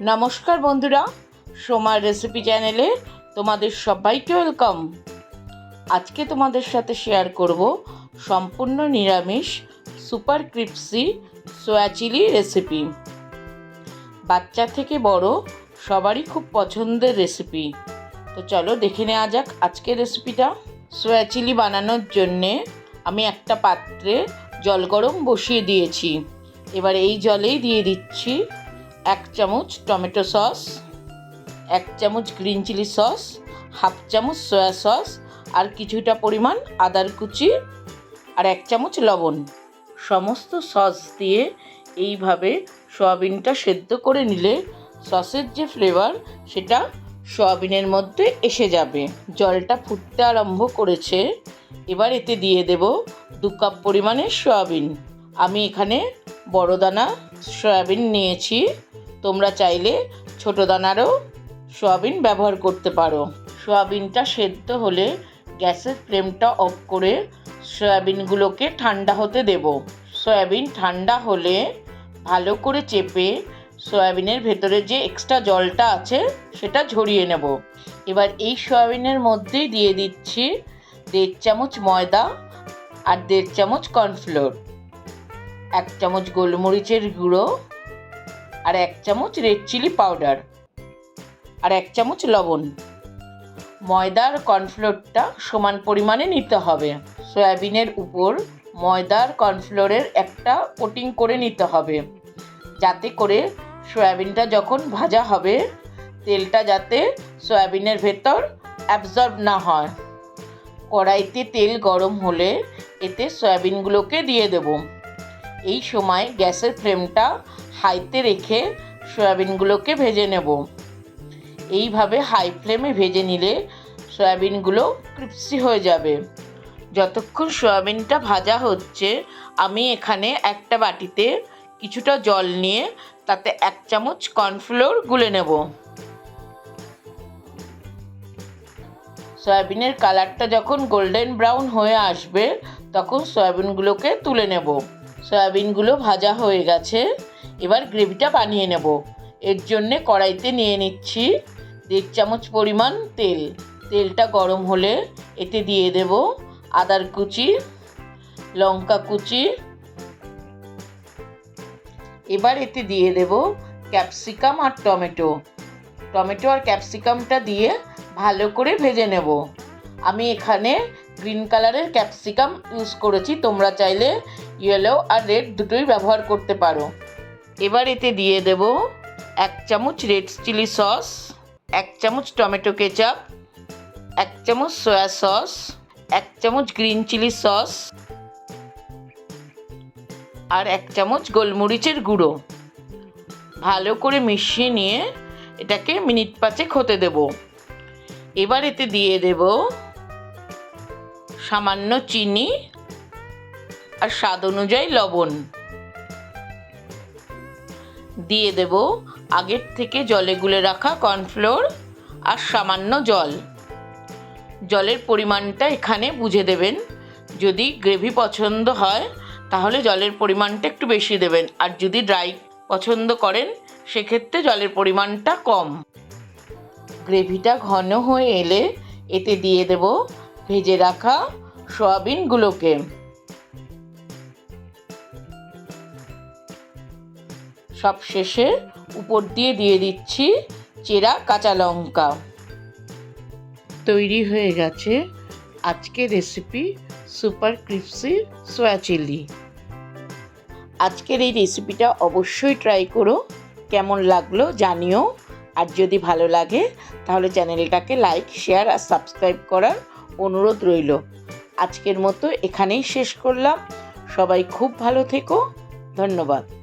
নমস্কার বন্ধুরা, সোমার রেসিপি চ্যানেলে তোমাদের সবাইকে ওয়েলকাম আজকে তোমাদের সাথে শেয়ার করব সম্পূর্ণ নিরামিষ super crispy soya chilli recipe বাচ্চা থেকে বড় সবারই খুব পছন্দের রেসিপি তো চলো দেখে নেওয়া যাক আজকের রেসিপিটা সোয়া চিলি বানানোর জন্যে আমি একটা পাত্রে জল গরম বসিয়ে দিয়েছি। এবার এই জলেই দিয়ে দিচ্ছি এক চামচ টমেটো সস, এক চামচ গ্রিন চিলি সস, হাফ চামচ সয়া সস, আর কিছুটা পরিমাণ আদার কুচি আর এক চামচ লবণ। সমস্ত সস দিয়ে এইভাবে সয়াবিনটা সেদ্ধ করে নিলে সসের যে ফ্লেভার সেটা সয়াবিনের মধ্যে এসে যাবে। জলটা ফুটতে আরম্ভ করেছে। এবার এতে দিয়ে দেব দু কাপ পরিমাণে সয়াবিন। আমি এখানে বড় দানা সয়াবিন নিয়েছি। তোমরা চাইলে ছোট দানারও সোয়াবিন ব্যবহার করতে পারো। সোয়াবিনটা সেদ্ধ হলে গ্যাসের ফ্লেমটা অফ করে সয়াবিনগুলোকে ঠান্ডা হতে দেব। সয়াবিন ঠান্ডা হলে ভালো করে চেপে সয়াবিনের ভেতরে যে এক্সট্রা জলটা আছে সেটা ঝরিয়ে নেব। এবার এই সয়াবিনের মধ্যেই দিয়ে দিচ্ছি দেড় চামচ ময়দা আর দেড় চামচ কর্নফ্লোর, এক চামচ গোলমরিচের গুঁড়ো আর এক চামচ রেড চিলি পাউডার আর এক চামচ লবণ। ময়দা আর কর্নফ্লোরটা সমান পরিমাণে নিতে হবে। সয়াবিনের উপর ময়দা আর কর্নফ্লোরের একটা কোটিং করে নিতে হবে। যাতে করে সয়াবিনটা যখন ভাজা হবে, তেলটা যাতে সয়াবিনের ভেতর অ্যাবজর্ব না হয়। কড়াইতে তেল গরম হলে এতে সয়াবিনগুলোকে দিয়ে দেব। এই সময় গ্যাসের ফ্লেমটা হাইতে রেখে সয়াবিনগুলোকে ভেজে নেব। এইভাবে হাই ফ্লেমে ভেজে নিলে সয়াবিনগুলো ক্রিপসি হয়ে যাবে। যতক্ষণ সয়াবিনটা ভাজা হচ্ছে, আমি এখানে একটা বাটিতে কিছুটা জল নিয়ে তাতে এক চামচ কর্নফ্লোর গুলে নেব। সয়াবিনের কালারটা যখন গোল্ডেন ব্রাউন হয়ে আসবে, তখন সয়াবিনগুলোকে তুলে নেব। সয়াবিনগুলো ভাজা হয়ে গেছে। এবার গ্রেভিটা বানিয়ে নেব। এর জন্যে কড়াইতে নিয়ে নিচ্ছি দেড় চামচ পরিমাণ তেল। তেলটা গরম হলে এতে দিয়ে দেব আদার কুচি, লঙ্কা কুচি। এবার এতে দিয়ে দেব ক্যাপসিকাম আর টমেটো। টমেটো আর ক্যাপসিকামটা দিয়ে ভালো করে ভেজে নেব। আমি এখানে গ্রিন কালারের ক্যাপসিকাম ইউজ করেছি। তোমরা চাইলে ইয়েলো আর রেড দুটোই ব্যবহার করতে পারো। এবার এতে দিয়ে দেব এক চামচ রেড চিলি সস, এক চামচ টমেটো কেচাপ, এক চামচ সয়া সস, এক চামচ গ্রিন চিলি সস আর এক চামচ গোলমরিচের গুঁড়ো। ভালো করে মিশিয়ে নিয়ে এটাকে মিনিট পাঁচেক হতে দেব। এবার এতে দিয়ে দেব সামান্য চিনি আর স্বাদ অনুযায়ী লবণ। দিয়ে দেব আগের থেকে জলে গুলে রাখা কর্নফ্লোর আর সামান্য জল। জলের পরিমাণটা এখানে বুঝে দেবেন। যদি গ্রেভি পছন্দ হয়, তাহলে জলের পরিমাণটা একটু বেশি দেবেন। আর যদি ড্রাই পছন্দ করেন, সেক্ষেত্রে জলের পরিমাণটা কম। গ্রেভিটা ঘন হয়ে এলে এতে দিয়ে দেব ভেজে রাখা সয়াবিনগুলোকে। সব শেষে উপর দিয়ে দিয়ে দিচ্ছি চেরা কাঁচা লঙ্কা। তৈরি হয়ে গেছে আজকের recipe super crispy soya chilli. আজকের এই রেসিপিটা অবশ্যই ট্রাই করো, কেমন লাগল জানিও। আর যদি ভালো লাগে, তাহলে চ্যানেলটাকে লাইক, শেয়ার আর সাবস্ক্রাইব করার অনুরোধ রইল। আজকের মতো এখানেই শেষ করলাম। সবাই খুব ভালো থেকো। ধন্যবাদ।